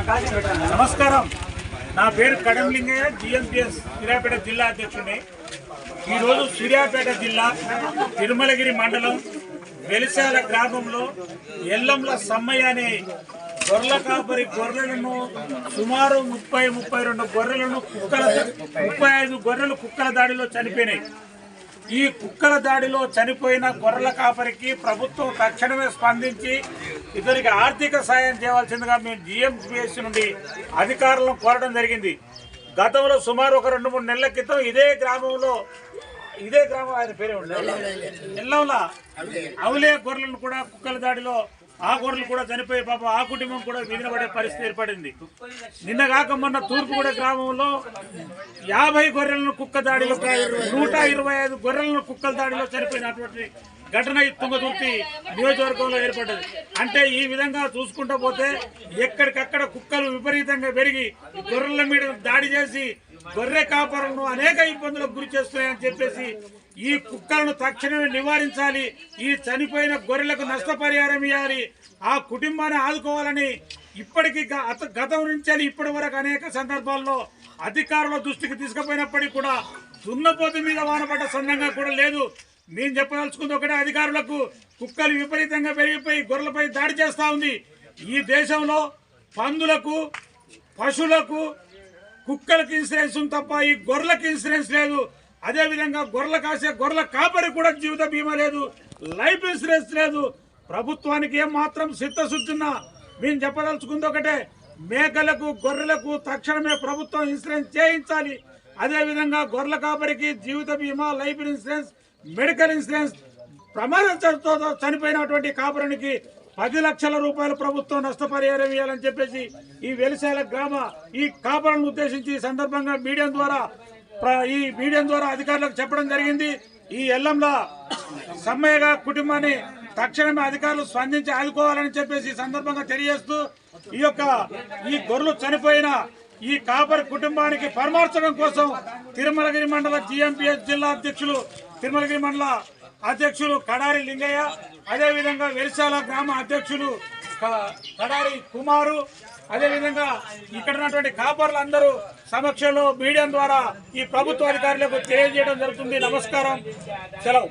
నమస్కారం. నా పేరు కడంలింగయ్య జిఎంపిఎస్ సూర్యాపేట జిల్లా అధ్యక్షుడిని. ఈరోజు సూర్యాపేట జిల్లా తిరుమలగిరి మండలం వెలిశాల గ్రామంలో ఎల్లంల సమ్మయ్య అనే గొర్రెల కాపరి గొర్రెలను సుమారు ముప్పై ముప్పై రెండు గొర్రెలను కుక్కల ముప్పై ఐదు గొర్రెలు కుక్కల దాడిలో చనిపోయినాయి. ఈ కుక్కల దాడిలో చనిపోయిన గొర్రెల కాపరికి ప్రభుత్వం తక్షణమే స్పందించి ఇద్దరికి ఆర్థిక సాయం చేయవలసిందిగా మేము జిఎంపిఎస్ నుండి అధికారులను కోరడం జరిగింది. గతంలో సుమారు ఒక రెండు మూడు నెలల క్రితం ఇదే గ్రామంలో ఇదే గ్రామం ఆయన పేరే ఎల్లంలా అవులే గొర్రెలను కూడా కుక్కల దాడిలో ఆ గొర్రెలు కూడా చనిపోయి పాపం ఆ కుటుంబం కూడా విధిన పడే పరిస్థితి ఏర్పడింది. నిన్న కాక మొన్న తూర్పుగూడ గ్రామంలో యాభై గొర్రెలను కుక్క దాడిలో నూట ఇరవై ఐదు గొర్రెలను కుక్కల దాడిలో చనిపోయినటువంటి ఘటన ఈ తుంగతుర్తి నియోజకవర్గంలో ఏర్పడ్డది. అంటే ఈ విధంగా చూసుకుంటూ పోతే ఎక్కడికక్కడ కుక్కలు విపరీతంగా పెరిగి గొర్రెల మీద దాడి చేసి గొర్రె కాపరులను అనేక ఇబ్బందులకు గురి చేస్తున్నాయని చెప్పేసి ఈ కుక్కలను తక్షణమే నివారించాలి ఈ చనిపోయిన గొర్రెలకు నష్టపరిహారం ఇవ్వాలి ఆ కుటుంబాన్ని ఆదుకోవాలని ఇప్పటికీ గతం నుంచి ఇప్పటి వరకు అనేక సందర్భాల్లో అధికారుల దృష్టికి తీసుకుపోయినప్పటికీ కూడా దున్నపోతు మీద వానపడ్డ సందంగా కూడా లేదు. నేను చెప్పదలుచుకుంది ఒకటే అధికారులకు కుక్కలు విపరీతంగా పెరిగిపోయి గొర్రెలపై దాడి చేస్తూ ఉంది. ఈ దేశంలో పందులకు పశువులకు కుక్కలకి ఇన్సూరెన్స్ ఉంది తప్ప ఈ గొర్రెలకు ఇన్సూరెన్స్ లేదు. అదేవిధంగా గొర్రెల కాసే గొర్రెల కాపరి కూడా జీవిత బీమా లేదు లైఫ్ ఇన్సూరెన్స్ లేదు. ప్రభుత్వానికి ఏం మాత్రం సిద్ధశుద్ధున్నా మేము చెప్పదలుచుకుంది ఒకటే మేకలకు గొర్రెలకు తక్షణమే ప్రభుత్వం ఇన్సూరెన్స్ చేయించాలి. అదేవిధంగా గొర్రెల కాపరికి జీవిత బీమా లైఫ్ ఇన్సూరెన్స్ మెడికల్ ఇన్సూరెన్స్ ప్రమాదంతో చనిపోయినటువంటి కాపురానికి పది లక్షల రూపాయలు ప్రభుత్వం నష్టపరిహారం ఇవ్వాలని చెప్పేసి ఈ వెలిశాల గ్రామ ఈ కాపురాలను ఉద్దేశించి ఈ సందర్భంగా మీడియా ద్వారా ఈ మీడియం ద్వారా అధికారులకు చెప్పడం జరిగింది. ఈ ఎల్లంలో సమ్మయ్యగా కుటుంబాన్ని తక్షణమే అధికారులు స్పందించి ఆదుకోవాలని చెప్పేసి ఈ సందర్భంగా తెలియజేస్తూ ఈ యొక్క ఈ గొర్రెలు చనిపోయిన ఈ కాపరి కుటుంబానికి పరమార్చడం కోసం తిరుమలగిరి మండల జిఎంపీఎస్ జిల్లా అధ్యక్షులు తిరుమలగిరి మండల అధ్యక్షులు కడారి లింగయ్య అదేవిధంగా వెలిశాల గ్రామ అధ్యక్షులు కడారి కుమారు అదేవిధంగా ఇక్కడ ఉన్నటువంటి కాపర్లందరూ సమక్షంలో మీడియా ద్వారా ఈ ప్రభుత్వ అధికారులకు తెలియజేయడం జరుగుతుంది. నమస్కారం. సెలవు.